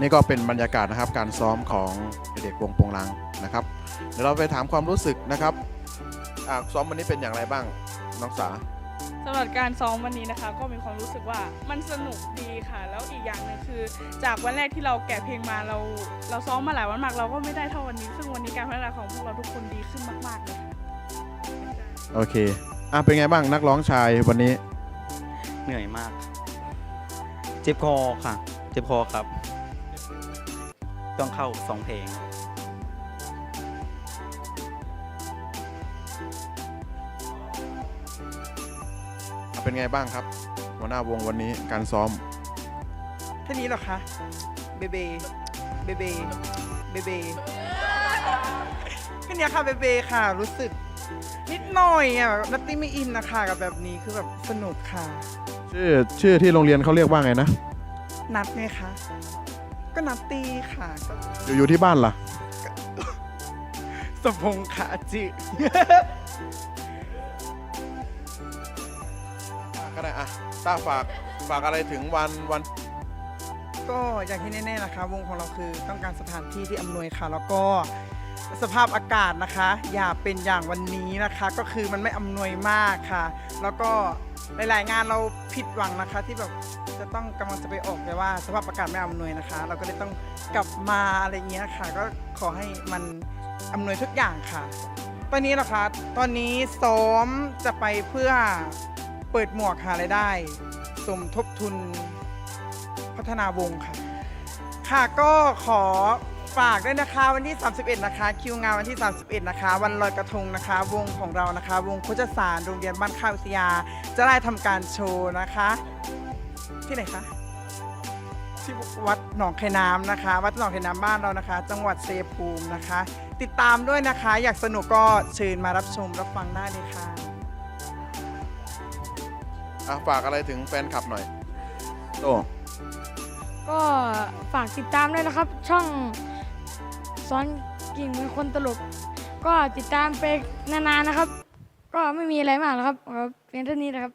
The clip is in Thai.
นี่ก็เป็นบรรยากาศนะครับการซ้อมของเด็กวงโปงลางนะครับเดี๋ยวเราไปถามความรู้สึกนะครับอ่าซ้อมวันนี้เป็นอย่างไรบ้างน้องสาสำหรับการซ้อมวันนี้นะคะ ก็มีความรู้สึกว่ามันสนุกดีค่ะ แล้วอีกอย่างหนึงคือ จากวันแรกที่เราแกะเพลงมาเรา เราซ้อมมาหลายวันมาก เราก็ไม่ได้เท่าวันนี้ ซึ่งวันนี้การพัฒนาของพวกเราทุกคนดีขึ้นมากๆเลยค่ะโอเคอะเป็นไงบ้างนักร้องชายวันนี้ เหนื่อยมาก เจ็บคอค่ะ เจ็บคอครับ ต้องเข้าสองเพลง เป็นไงบ้างครับ หัวหน้าวงวันนี้การซ้อมแค่นี้เหรอคะเบเบเบเบเบเบแค่นี้ค่ะเบเบค่ะรู้สึกนิดหน่อยอะแบบนัตตี้ไม่อินนะคะกับแบบนี้คือแบบสนุกค่ะ ชื่อชื่อที่โรงเรียนเขาเรียกว่าไงนะ นัดไงคะ ก็นัตตี้ค่ะก็อยู่อยู่ที่บ้านล่ะ สมพงษ์ค่ะจิ ก็ได้อะต้าฝากฝากอะไรถึงวันวัน ก็อย่างที่แน่ๆนะคะวงของเราคือต้องการสถานที่ที่อำนวยค่ะ แล้วก็ สภาพอากาศนะคะ อย่าเป็นอย่างวันนี้นะคะ ก็คือมันไม่อำนวยมากค่ะ แล้วก็หลายๆงานเราผิดหวังนะคะ ที่แบบจะต้องกำลังจะไปออกแต่ว่า สภาพอากาศไม่อำนวยนะคะ เราก็เลยต้องกลับมาอะไรเงี้ยค่ะ ก็ขอให้มันอำนวยทุกอย่างค่ะ ตอนนี้เหรอคะตอนนี้ซ้อมจะไปเพื่อเปิดหมวกหารายได้ สมทบทุนพัฒนาวงค่ะ ค่ะก็ขอ ฝากด้วยนะคะวันที่ 31 นะคะ คิวงานวันที่ 31 นะคะ วันลอยกระทงนะคะ วงของเรานะคะ วงโคจสารโรงเรียนบ้านข้าววิทยา จะได้ทำการโชว์นะคะ ที่ไหนคะที่วัดหนองไข่น้ำนะคะ วัดหนองไข่น้ำบ้านเรานะคะ จังหวัดเซภูมินะคะ ติดตามด้วยนะคะ อยากสนุกก็เชิญมารับชมรับฟังได้เลยค่ะอะฝากอะไรถึงแฟนคลับหน่อยโต ก็ฝากติดตามด้วยนะครับ ช่อง ซ้อนกิ่งเป็นคนตลก ก็ติดตามไปนานๆนะครับ ก็ไม่มีอะไรมากหรอกครับเพียงเท่านี้นะครับ